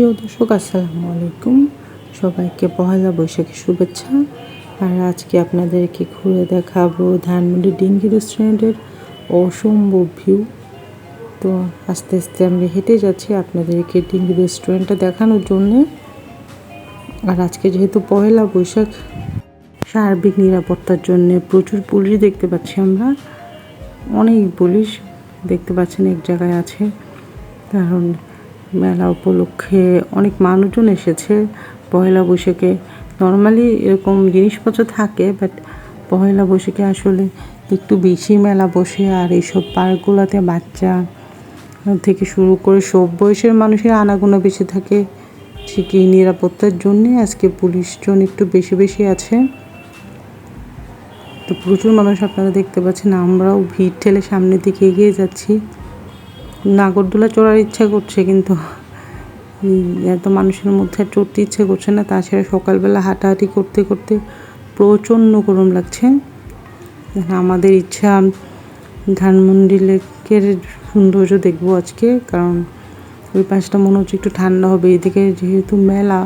প্রিয় দর্শক, আসসালামু আলাইকুম। সবাইকে পহেলা বৈশাখের শুভেচ্ছা। আর আজকে আপনাদেরকে ঘুরে দেখাবো ধানমন্ডি ডিঙ্গি রেস্টুরেন্টের অসম্ভব ভিউ। তো আস্তে আস্তে আমরা হেঁটে যাচ্ছি আপনাদেরকে ডিঙ্গি রেস্টুরেন্টটা দেখানোর জন্যে। আর আজকে যেহেতু পহেলা বৈশাখ, সার্বিক নিরাপত্তার জন্য প্রচুর পুলিশ দেখতে পাচ্ছি আমরা। অনেক পুলিশ দেখতে পাচ্ছেন, এক জায়গায় আছে। কারণ মেলা উপলক্ষে অনেক মানুষজন এসেছে পয়লা বৈশাখে। নর্মালি এরকম জিনিসপত্র থাকে বাট পয়লা বৈশাখে আসলে একটু বেশি মেলা বসে, আর এইসব পার্কগুলোতে বাচ্চা থেকে শুরু করে সব বয়সের মানুষের আনাগোনা বেশি থাকে। ঠিকই নিরাপত্তার জন্যে আজকে পুলিশজন একটু বেশি বেশি আছে। তো প্রচুর মানুষ আপনারা দেখতে পাচ্ছেন, আমরাও ভিড় ঠেলে সামনের দিকে এগিয়ে যাচ্ছি। নাগরদোলা চড়ার ইচ্ছা করছে, কিন্তু এত মানুষের মধ্যে চড়তে ইচ্ছে করছে না। তাছাড়া সকালবেলা হাঁটাহাঁটি করতে করতে প্রচণ্ড গরম লাগছে। আমাদের ইচ্ছা ধানমন্ডি লেকের সৌন্দর্য দেখব আজকে, কারণ ওই পাশটা মনে হচ্ছে একটু ঠান্ডা হবে। এদিকে যেহেতু মেলা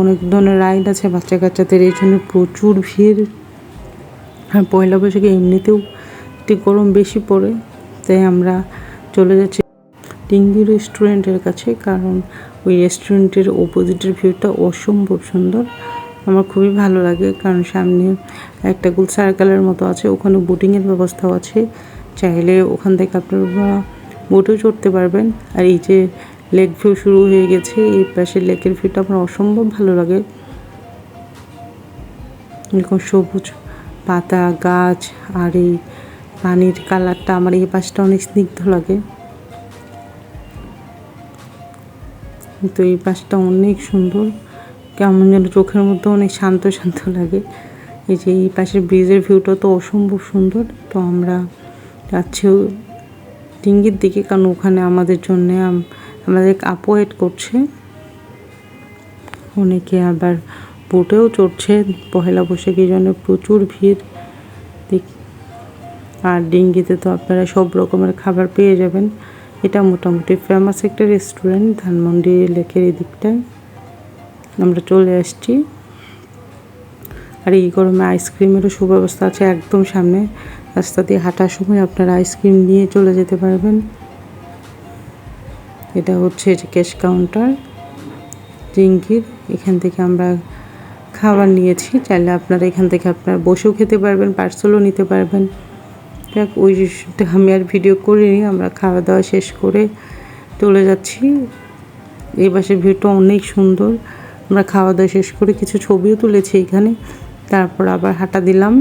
অনেক ধরনের রাইড আছে বাচ্চা কাচ্চাদের, এই জন্য প্রচুর ভিড়। আর পয়লা বৈশাখে এমনিতেও একটু গরম বেশি পড়ে, তাই আমরা চলে যাচ্ছি। টিঙ্গি রেস্টুরেন্টের কাছে, কারণ ওই রেস্টুরেন্টের অপোজিটের ভিউটা অসম্ভব সুন্দর। আমার খুবই ভালো লাগে, কারণ সামনে একটা গোল সার্কেলের মতো আছে, ওখানে বোটিংয়ের ব্যবস্থাও আছে। চাইলে ওখান থেকে আপনারা বোটেও চড়তে পারবেন। আর এই যে লেক ভিউ শুরু হয়ে গেছে, এই পাশে লেকের ভিউটা আমার অসম্ভব ভালো লাগে। এরকম সবুজ পাতা, গাছ, আর এই পানির কালারটা আমার এই পাশটা অনেক স্নিগ্ধ লাগে। তো এই পাশটা অনেক সুন্দর। কেমন যেন চোখের মধ্যে অনেক শান্ত শান্ত লাগে। এই যে এই পাশের ব্রিজের ভিউটা তো অসম্ভব সুন্দর। তো আমরা যাচ্ছি ডিঙ্গির দিকে, কারণ ওখানে আমাদের জন্য আমাদের আপু ওয়েট করছে। অনেকে আবার বোটেও চড়ছে। পহেলা বৈশাখের জন্য প্রচুর ভিড়। আর ডিঙ্গিতে তো আপনারা সব রকমের খাবার পেয়ে যাবেন। এটা মোটামুটি ফেমাস একটা রেস্টুরেন্ট ধানমন্ডি লেকের এই দিকটায় আমরা চলে আসছি। আর এই গরমে আইসক্রিমেরও সুব্যবস্থা আছে একদম সামনে। রাস্তা দিয়ে হাঁটার সময় আপনারা আইসক্রিম নিয়ে চলে যেতে পারবেন। এটা হচ্ছে যে ক্যাশ কাউন্টার ডিঙ্গির। এখান থেকে আমরা খাবার নিয়েছি। চাইলে আপনারা এখান থেকে আপনারা বসেও খেতে পারবেন পার্সেলও নিতে পারবেন। যাক ওই আমি আর ভিডিও করিনি, আমরা খাওয়া দাওয়া শেষ করে চলে যাচ্ছি। এই পাশের ভিউটা অনেক সুন্দর। আমরা খাওয়া দাওয়া শেষ করে কিছু ছবিও তুলেছি এখানে। তারপর আবার হাঁটা দিলাম।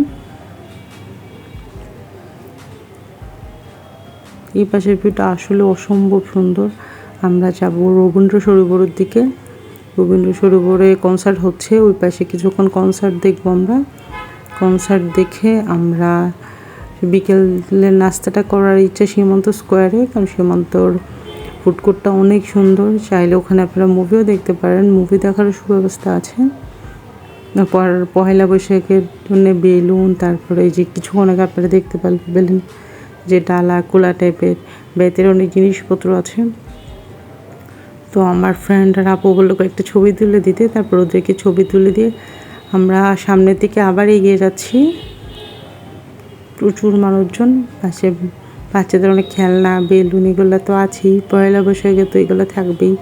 এই পাশের ভিউটা আসলে অসম্ভব সুন্দর। আমরা যাব রবীন্দ্র সরোবরের দিকে। রবীন্দ্র সরোবরে কনসার্ট হচ্ছে। ওই পাশে কিছুক্ষণ কনসার্ট দেখব আমরা। কনসার্ট দেখে আমরা বিকেলের নাস্তাটা করার ইচ্ছা সীমন্ত স্কোয়ারে, কারণ সীমন্তর ফুডকোর্টটা অনেক সুন্দর। চাইলে ওখানে আপনারা মুভিও দেখতে পারেন। মুভি দেখারও সুব্যবস্থা আছে। পর পহেলা বৈশাখের জন্য বেলুন, তারপরে যে কিছুক্ষণ আগে আপনারা দেখতে পেলেন যে ডালা, কোলা টাইপের বেতের অনেক জিনিসপত্র আছে। তো আমার ফ্রেন্ড আর আপু বলল, কয়েকটা ছবি তুলে দিতে। তারপর ওদেরকে ছবি তুলে দিয়ে আমরা সামনের দিকে আবার এগিয়ে যাচ্ছি। প্রচুর মানুষজন পাশে, বাচ্চাদের অনেক খেলনা, বেলুন, এগুলো তো আছেই। পয়লা বৈশাখে তো এগুলো থাকবেই।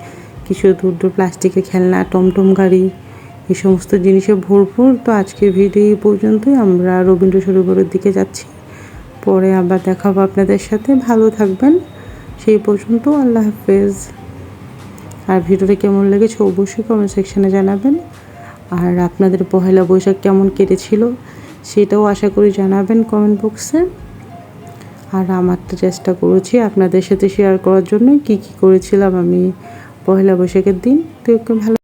কিছু দূর দূর প্লাস্টিকের খেলনা, টমটম গাড়ি, এই সমস্ত জিনিসে ভরপুর। তো আজকের ভিডিও এই পর্যন্তই। আমরা রবীন্দ্র সরোবরের দিকে যাচ্ছি। পরে আবার দেখাবো আপনাদের সাথে। ভালো থাকবেন। সেই পর্যন্ত আল্লাহ হাফেজ। আর ভিডিওটা কেমন লেগেছে অবশ্যই কমেন্ট সেকশানে জানাবেন। আর আপনাদের পহেলা বৈশাখ কেমন কেটেছিল সেটাও আশা করি জানাবেন কমেন্ট বক্সে আর আমার তো চেষ্টা করেছি আপনাদের সাথে শেয়ার করার জন্য কি কি করেছিলাম আমি পহেলা বৈশাখের দিন। তো ভালো